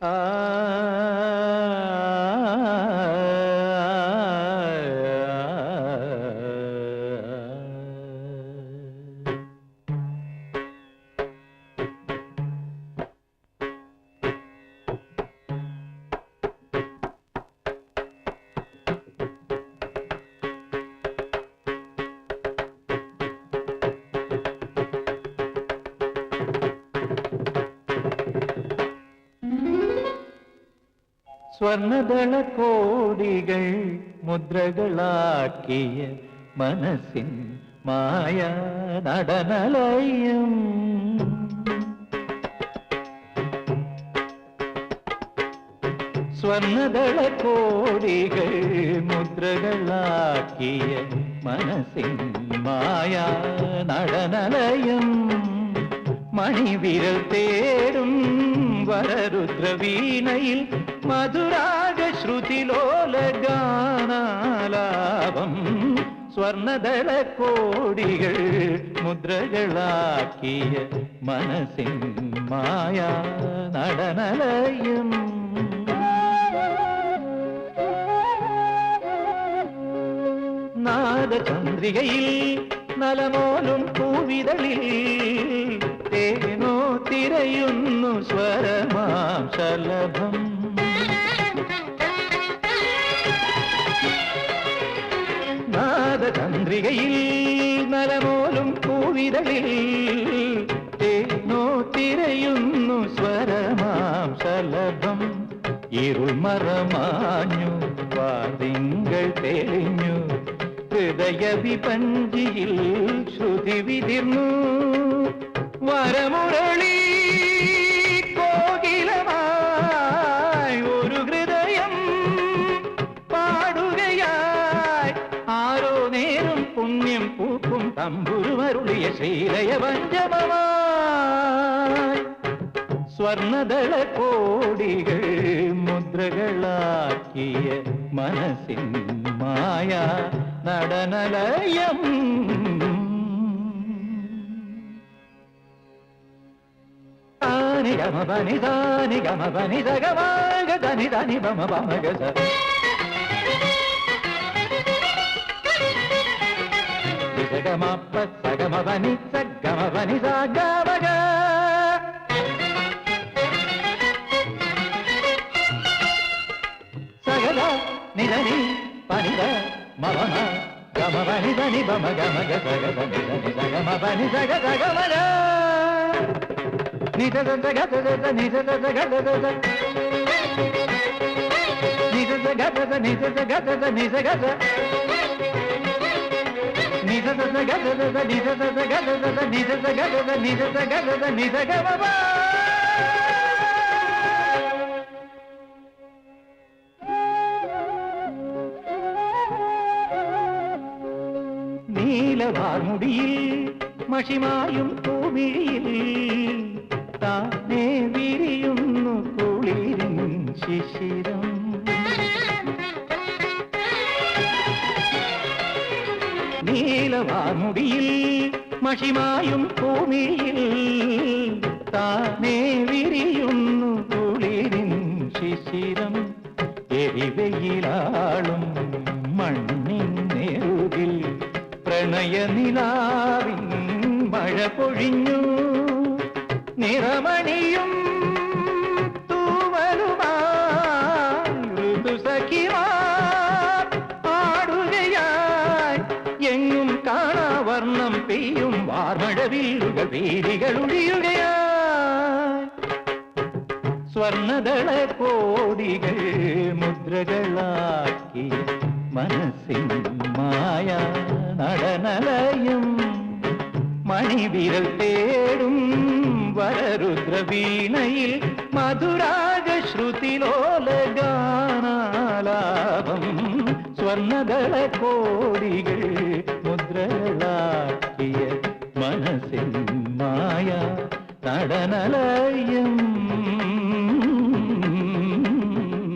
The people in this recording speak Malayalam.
Ah. സ്വർണദള കോടികൾ മുദ്രകളാക്കിയ മനസ്സിൻ മായ നടനലയം. സ്വർണദള കോടികൾ മുദ്രകളാക്കിയ മനസ്സിൻ മായ നടനലയം. മണിവിരൽ തേടും വരരുദ്രവീണയിൽ മധുരാഗ ശ്രുതിലോല ഗാനാലാപം സ്വർണദള കോടികൾ മുദ്രകളാക്കിയ മനസ്സിൻ മായ നടനലയം. നാദചന്ദ്രികയിൽ നലമോലും പൂവിതളിൽ തേനോ തിരയുന്നു സ്വരമാം ശലഭം. നാദചന്ദ്രികയിൽ നരമോലും പൂവിരളിൽ തേനോ തിരയുന്നു സ്വരമാം ശലഭം. ഇരുൾ മറമാഞ്ഞു വാതിങ്കൾ തെളിഞ്ഞു. ഹൃദയ വിപഞ്ചിയിൽ ശ്രുതി വിതിർന്നു. புண்ணியம் பூக்கும் தம்புருவருடைய ஸ்ரீலய வஞ்சமமாய் ஸ்வர்ணதள கோடிகள் முத்ரகளாக்கிய மனசின் மாயா நடனலயம் தானி கமபனி தானி கமபனி தகமாக தனி தனி பம பமக సగమప సగమవని సగమవని సాగవగా సగద నిదని పనిద మవన గమవని దని బమ గమగ సగద నిదని సగమవని సగ సగమన నిద సగ సగ నిద సగ సగ నిద సగ నిద సగ నిద సగ நிதத கதத நிதத கதத நிதத கதத நிதத கதத நிதகவா நீலவார்முடியில் மஷிமாயும் கோமிழியில் தானே നീലവാർമുടിയിൽ മഷിമായും ഭൂമിയിൽ താനേ വിരിയുന്നു കുളിരിൻ ശിശിരം. എരിവെയിലാളും മണ്ണിൻ പ്രണയനിലാവിൻ മഴ പൊഴിഞ്ഞു നിറമണിയും വീരികൾ ഒഴിയുകയായി കോടികൾ മുദ്രകളാക്കി മനസ്സിൻ മായ നടനലയും. മണിവിരൽ തേടും വരരുദ്രവീണയിൽ ഗാനാലാപം സ്വർണദള കോടികൾ മുദ്രകളാക്കിയ മനസ്സിൻ മായ നടനലയം